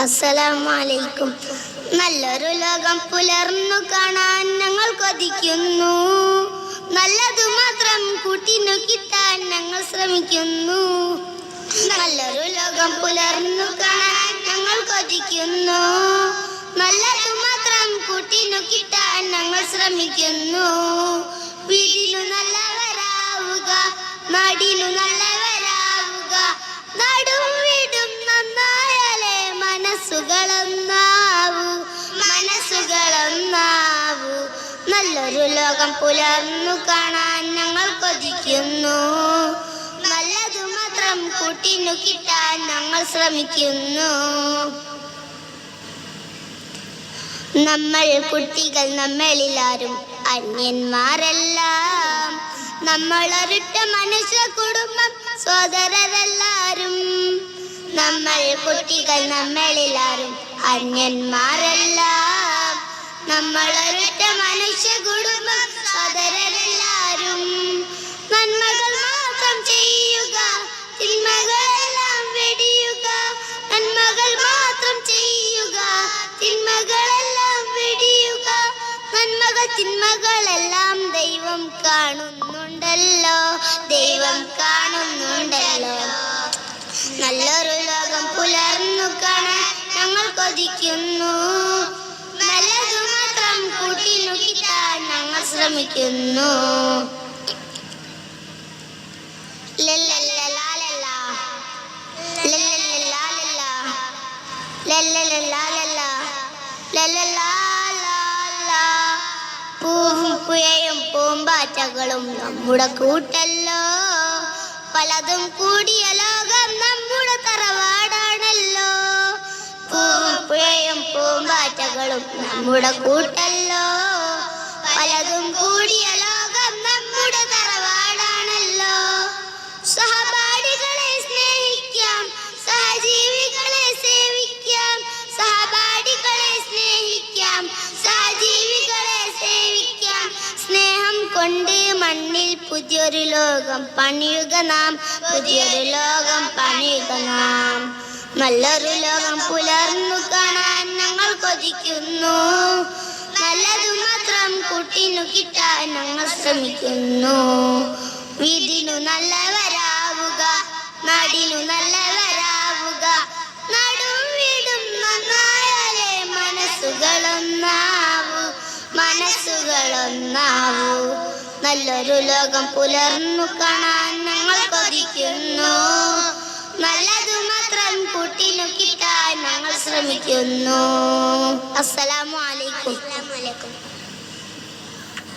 അസ്സലാമലൈക്കും. നല്ലൊരു ലോകം പുലർന്നു കാണാൻ ഞങ്ങൾ കൊതിക്കുന്നു. നല്ലതു മാത്രം കൂട്ടിനു കിട്ടാൻ ഞങ്ങൾ ശ്രമിക്കുന്നു. നല്ലൊരു ലോകം പുലർന്നു കാണാൻ ഞങ്ങൾ കൊതിക്കുന്നു. നല്ലതു മാത്രം കൂട്ടിനു കിട്ടാൻ ഞങ്ങൾ ശ്രമിക്കുന്നു. വീടിനു നല്ലവരാവുക നാടിനു നല്ലവരാവുക നല്ലൊരു ലോകം പുലർന്നു കാണാൻ ഞങ്ങൾ കൊതിക്കുന്നു. നല്ലതു മാത്രം കൂട്ടിനു കിട്ടാൻ ഞങ്ങൾ ശ്രമിക്കുന്നു. നമ്മൾ കുട്ടികൾ നമ്മളിലാരും അന്യന്മാരെല്ലാം. നമ്മൾ ഒരിട്ട മനുഷ്യ കുടുംബം സോദരരെല്ലാരും നമ്മൾ കുട്ടികൾ നമ്മളിലാരും അന്യന്മാരെല്ലാം. നമ്മൾ നന്മകൾ തിന്മകളെല്ലാം ദൈവം കാണുന്നുണ്ടല്ലോ ദൈവം കാണുന്നുണ്ടല്ലോ നല്ലൊരു ലോകം പുലർന്നു കാണാൻ ഞങ്ങൾ കൊതിക്കുന്നു നല്ലതു മാത്രം കൂട്ടി ഞങ്ങൾ ശ്രമിക്കുന്നു. ലല്ലല്ലലാലല്ലാ. ലല്ലല്ലലാലല്ലാ. ലല്ലലാലാലാ. പുഴയും പൂമ്പാറ്റകളും നമ്മുടെ കൂട്ടല്ലോ. പലതും കൂടിയ ലോകം നമ്മുടെ തറവാടാണല്ലോ. പുഴയും പൂമ്പാറ്റകളും നമ്മുടെ കൂട്ടല്ലോ. പലതും കൂടിയ ലോകം കൊണ്ട് മണ്ണിൽ പുതിയൊരു ലോകം പണിയുക നാം പുതിയൊരു ലോകം പണിയുക നാം. നല്ലൊരു ലോകം പുലർന്നു കാണാൻ ഞങ്ങൾ കൊതിക്കുന്നു. നല്ലതു മാത്രം കുട്ടിനു കിട്ടാൻ ഞങ്ങൾ ശ്രമിക്കുന്നു. വീടിനു നല്ലവരാവുക നാടിനു നല്ലവരാവുക. നടും വീടും നന്നായാലേ മനസ്സുകളൊന്നാവൂ മനസ്സുകളൊന്നാവൂ. നല്ലൊരു ലോകം പുലർന്നു കാണാൻ ഞങ്ങൾ കൊതിക്കുന്നു. നല്ലതു മാത്രം കൂട്ടിനു കിട്ടാൻ ഞങ്ങൾ ശ്രമിക്കുന്നു. അസ്സലാമു